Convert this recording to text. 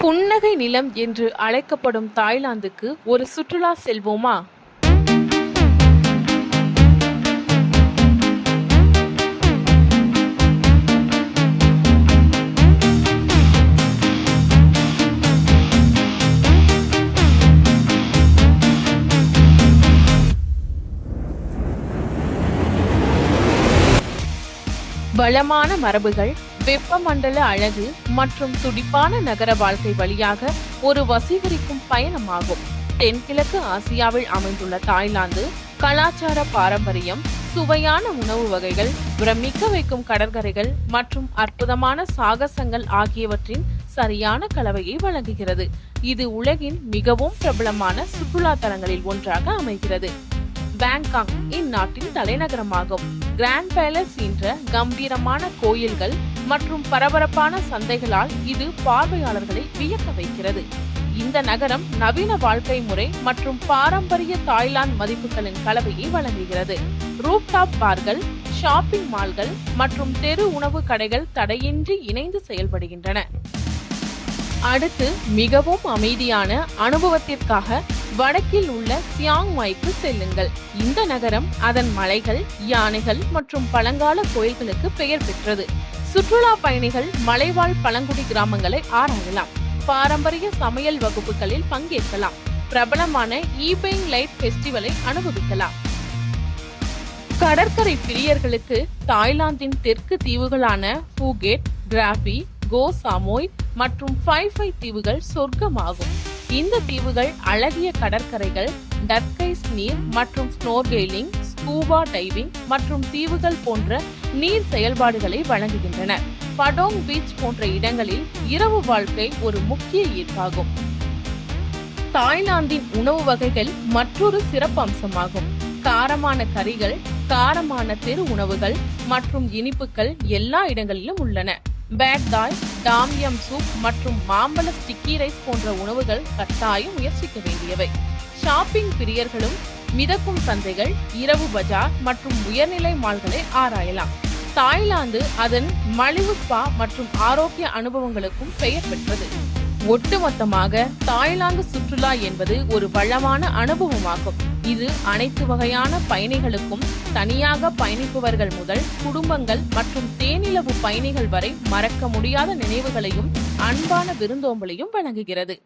புன்னகை நிலம் என்று அழைக்கப்படும் தாய்லாந்துக்கு ஒரு சுற்றுலா செல்வோமா? வளமான மரபுகள் வெப்பமண்டல அழகு மற்றும் துடிப்பான நகர வாழ்க்கை வழியாக ஒரு வசீகரிக்கும் பயணமாகும். தென்கிழக்கு ஆசியாவில் அமைந்துள்ள தாய்லாந்து கலாச்சார பாரம்பரியம் சுவையான உணவு வகைகள் பிரமிக்க வைக்கும் கடற்கரைகள் மற்றும் அற்புதமான சாகசங்கள் ஆகியவற்றின் சரியான கலவையை வழங்குகிறது. இது உலகின் மிகவும் பிரபலமான சுற்றுலா தலங்களில் ஒன்றாக அமைகிறது. பேங்காக் இந்நாட்டின் தலைநகரமாகும். கிராண்ட் பேலஸ் என்ற கம்பீரமான கோயில்கள் மற்றும் பரபரப்பான சந்தைகளால் இது பார்வையாளர்களை வியக்க வைக்கிறது. இந்த நகரம் நவீன வாழ்க்கை முறை மற்றும் பாரம்பரிய தாய்லாந்து மதிப்புகளின் கலவையை வழங்குகிறது. ரூப்டாப் பார்கள் ஷாப்பிங் மால்கள் மற்றும் தெரு உணவு கடைகள் தடையின்றி இணைந்து செயல்படுகின்றன. அடுத்து மிகவும் அமைதியான அனுபவத்திற்காக வடக்கில் உள்ள சியாங் மைக்கு செல்லுங்கள். இந்த நகரம் அதன் மலைகள் யானைகள் மற்றும் பழங்கால கோயில்களுக்கு பெயர் பெற்றது. சுற்றுலா பயணிகள் மலைவாழ் பழங்குடி கிராமங்களை ஆராயலாம். பாரம்பரிய சமையல் வகுப்புகளில் பங்கேற்கலாம். பிரபலமான ஈபெயிங் லைட் ஃபெஸ்டிவலை அனுபவிக்கலாம். கடற்கரை பிரியர்களுக்கு தாய்லாந்தின் தெற்கு தீவுகளான பூகேட் கிராபி கோ சாமோய் மற்றும் ஃபைஃபை தீவுகள் சொர்க்கமாகும். இந்த தீவுகள் அழகிய கடற்கரைகள் டர்கைஸ் நீர் மற்றும் ஸ்னோர்கெய்லிங் ஸ்கூபா டைவிங் மற்றும் தீவுகள் போன்ற நீர் செயல்பாடுகளை வழங்குகின்றன. படோங் பீச் போன்ற இடங்களில் இரவு வாழ்க்கை ஒரு முக்கிய ஈர்ப்பாகும். தாய்லாந்தின் உணவு வகைகள் மற்றொரு சிறப்பம்சமாகும். காரமான கறிகள் காரமான தெரு உணவுகள் மற்றும் இனிப்புகள் எல்லா இடங்களிலும் உள்ளன. பேட் தாய் டாமியம் சூப் மற்றும் மாம்பழ ஸ்டிக்கி ரைஸ் போன்ற உணவுகள் கட்டாயம் முயற்சிக்க வேண்டியவை. ஷாப்பிங் பிரியர்களும் மிதக்கும் சந்தைகள் இரவு பஜார் மற்றும் உயர்நிலை மால்களை ஆராயலாம். தாய்லாந்து அதன் மலிவு ஸ்பா மற்றும் ஆரோக்கிய அனுபவங்களுக்கும் பெயர் பெற்றது. ஒட்டுமொத்தமாக தாய்லாந்து சுற்றுலா என்பது ஒரு வளமான அனுபவமாகும். இது அனைத்து வகையான பயணிகளுக்கும் தனியாக பயணிப்பவர்கள் முதல் குடும்பங்கள் மற்றும் தேனிலவு பயணிகள் வரை மறக்க முடியாத நினைவுகளையும் அன்பான விருந்தோம்பலையும் வழங்குகிறது